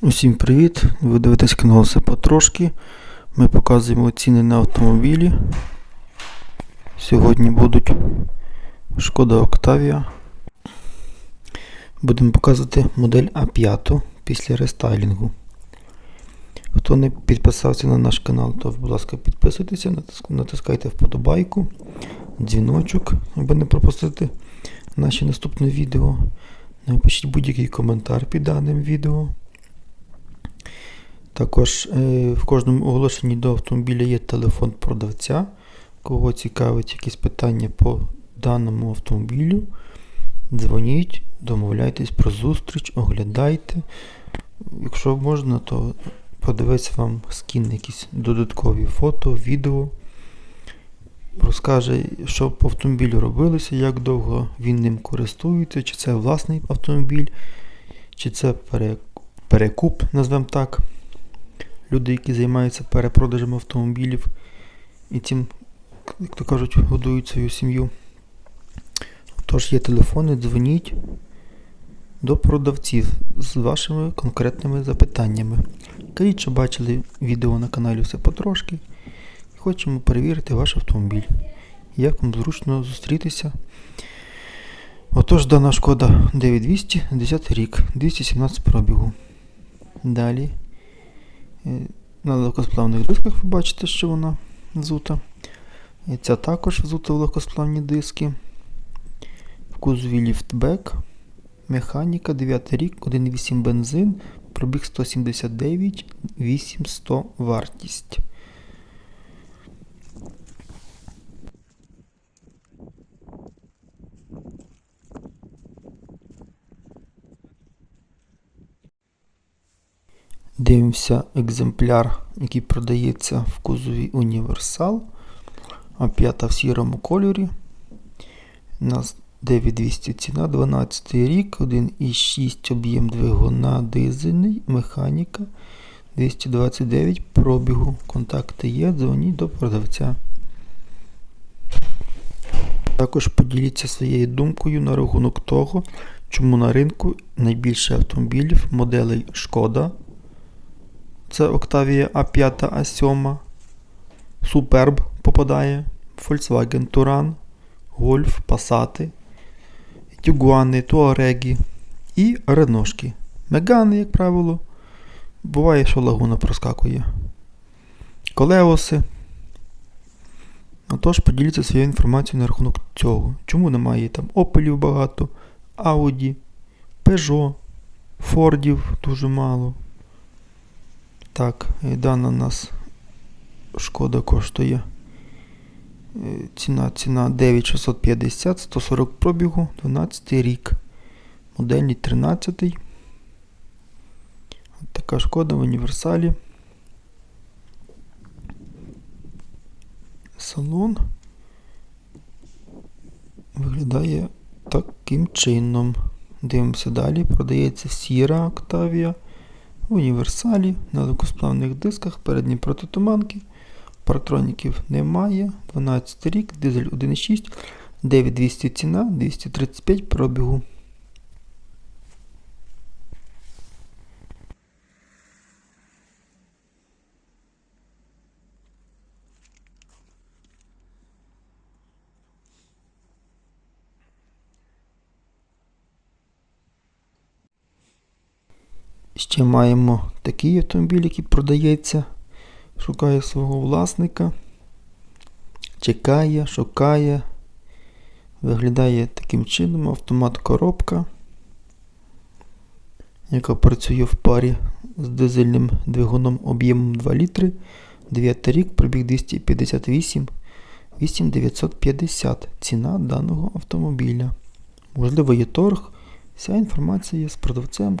Усім привіт! Ви дивитесь канал все потрошки. Ми показуємо ціни на автомобілі. Сьогодні будуть Шкода Octavia. Будемо показувати модель А5 після рестайлінгу. Хто не підписався на наш канал, то, будь ласка, підписуйтеся, натискайте вподобайку, дзвіночок, аби не пропустити наші наступні відео. Напишіть будь-який коментар під даним відео. Також е, в кожному оголошенні до автомобіля є телефон продавця. Кого цікавить якісь питання по даному автомобілю, дзвоніть, домовляйтесь про зустріч, оглядайте. Якщо можна, то подивиться вам скін якісь додаткові фото, відео. Розкаже, що по автомобілю робилося, як довго він ним користується, чи це власний автомобіль, чи це перекуп, назвемо так люди, які займаються перепродажем автомобілів і цим, як то кажуть, годують свою сім'ю. Тож є телефони, дзвоніть до продавців з вашими конкретними запитаннями. Кажіть, що бачили відео на каналі все потрошки. Хочемо перевірити ваш автомобіль. Як вам зручно зустрітися. Отож, дана шкода 9200, 10 рік, 217 пробігу. Далі. На легкосплавних дисках ви бачите, що вона взута. І Ця також взута в легкосплавні диски. В кузові ліфтбек. Механіка, 9 рік, 1,8 бензин, пробіг 179, 800 вартість. Дивимося екземпляр, який продається в кузові Універсал. А п'ята в сірому кольорі. У нас 9200 ціна, 12 рік, 1,6 об'єм двигуна дизельний, механіка 229 пробігу. Контакти є, дзвоніть до продавця. Також поділіться своєю думкою на рахунок того, чому на ринку найбільше автомобілів моделей Шкода. Це Octavia A5, A7, Superb попадає, Volkswagen Touran, Golf, Passat, Тюгуани, Туареги і Реношки. Мегани, як правило. Буває, що лагуна проскакує. Колеоси. Отож, поділіться своєю інформацією на рахунок цього. Чому немає там Opelів багато, Audi, Peugeot, Фордів дуже мало. Так, дана нас шкода коштує. е, Ціна ціна 9650, 140 пробігу, 12 рік. Модельний 13. От така шкода в універсалі. Салон виглядає таким чином. Дивимося далі. Продається сіра в універсалі на легкосплавних дисках, передні протитуманки. Парктроніків немає. 12 рік, дизель 1.6, 9200 ціна, 235 пробігу. Ще маємо такий автомобіль, який продається, шукає свого власника, чекає, шукає, виглядає таким чином автомат коробка, яка працює в парі з дизельним двигуном об'ємом 2 літри, 9 рік, пробіг 258, 8950 ціна даного автомобіля. Можливо, є торг. Вся інформація є з продавцем.